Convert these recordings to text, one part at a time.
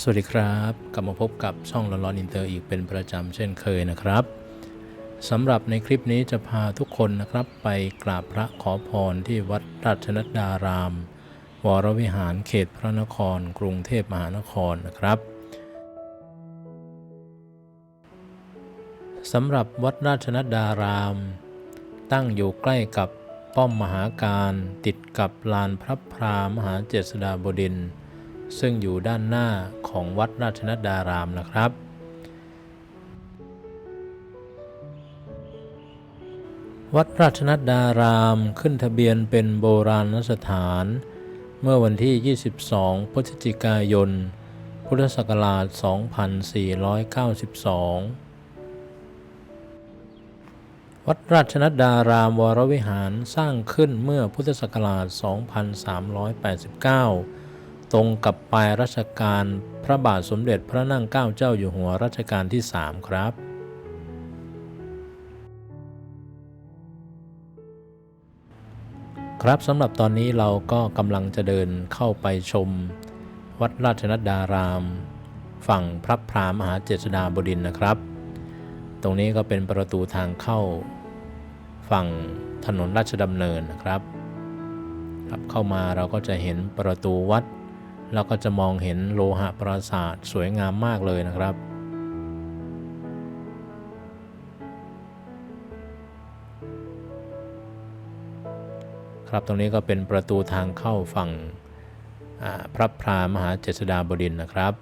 สวัสดีครับ กลับมาพบกับช่องร้อนๆอินเตอร์อีกเป็นประจำเช่นเคยนะครับสำหรับในคลิปนี้จะพาทุกคนนะครับ ไปกราบพระขอพรที่วัดราชนัดดาราม วรวิหารเขตพระนคร กรุงเทพมหานครนะครับสำหรับวัดราชนัดดาราม ตั้งอยู่ใกล้กับป้อมมหาการติดกับลานพระพรามหาเจษฎาบดินทร์ ซึ่งอยู่ด้านหน้าของวัดราชนัดดารามนะครับ วัดราชนัดดารามขึ้นทะเบียนเป็นโบราณสถาน เมื่อวันที่ 22 พฤศจิกายน พุทธศักราช 2492วัดราชนัดดารามวรวิหารสร้างขึ้นเมื่อพุทธศักราช 2389 ตรงกับปลายรัชกาลพระบาทสมเด็จพระนั่งเกล้าเจ้าอยู่หัวรัชกาลที่ 3 ครับครับสำหรับตอนนี้เราก็กำลังจะเดินเข้าไปชม วัดราชนัดดาราม ฝั่งพระพรามมหาเจษฎาบดินนะครับ ตรงนี้ก็เป็นประตูทางเข้า ฝั่งถนนราชดำเนินนะครับ ครับเข้ามาเราก็จะเห็นประตูวัด แล้วก็จะมองเห็นโลหะปราสาทสวยงามมากเลยนะครับ ครับตรงนี้ก็เป็นประตูทางเข้าฝั่งพระพรามหาเจษฎาบดินนะครับ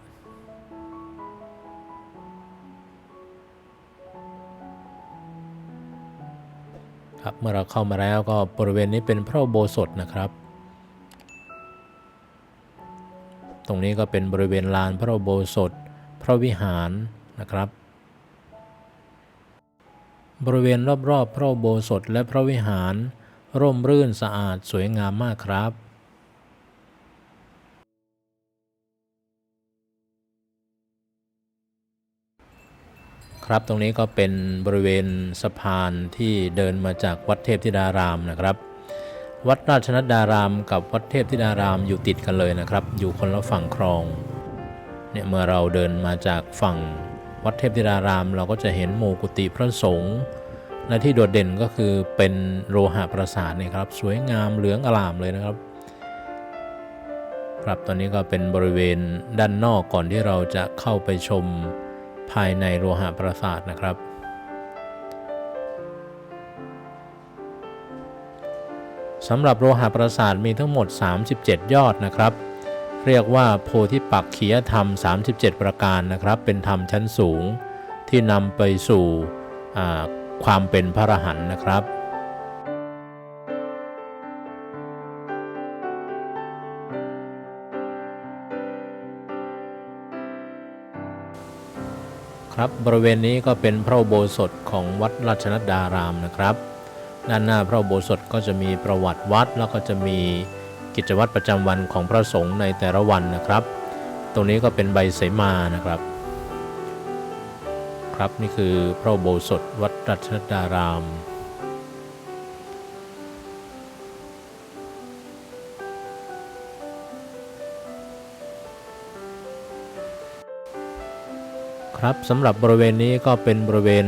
ครับเมื่อเราเข้ามาแล้วก็บริเวณนี้เป็นพระโบสถนะครับ ตรงนี้ก็เป็นบริเวณลานพระโบสถ พระวิหารนะครับ บริเวณรอบๆ พระโบสถและพระวิหาร ร่มรื่นสะอาดสวยงามมากครับครับตรงนี้ก็เป็นบริเวณสะพานที่เดินมาจากวัดเทพธิดารามนะครับ วัดราชนัดดารามกับวัดเทพธิดารามอยู่ติดกันเลยนะครับ อยู่คนละฝั่งคลองเนี่ยเมื่อเราเดินมาจากฝั่งวัดเทพธิดาราม เราก็จะเห็นหมู่กุฏิพระสงฆ์และที่โดดเด่นก็คือเป็นโลหะปราสาทเนี่ยครับ สวยงามเหลืองอลามเลยนะครับ ครับตอนนี้ก็เป็นบริเวณด้านนอกก่อนที่เราจะเข้าไปชมภายในโลหะปราสาทนะครับ สำหรับโลหะปราสาทมีทั้งหมด 37 ยอดนะครับ เรียกว่าโพธิปักขียธรรม 37 ประการนะครับ เป็นธรรมชั้นสูงที่นำไปสู่ความเป็นพระอรหันต์นะครับครับบริเวณนี้ก็เป็นพระโบสถของวัดราชนัดดารามนะครับ ด้านหน้าพระอุโบสถก็จะมีประวัติวัด แล้วก็จะมีกิจวัตรประจำวันของพระสงฆ์ในแต่ละวันนะครับ ตรงนี้ก็เป็นใบเสมานะครับ ครับนี่คือพระอุโบสถวัดราชนัดดารามครับสำหรับบริเวณนี้ก็เป็นบริเวณ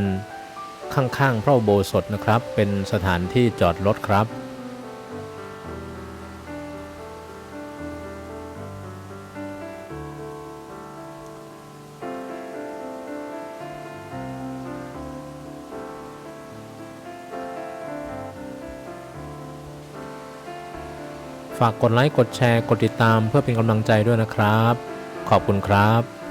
ข้างๆพระโบสถนะครับ เป็นสถานที่จอดรถครับ ฝากกดไลค์ กดแชร์ กดติดตามเพื่อเป็นกำลังใจด้วยนะครับ ขอบคุณครับ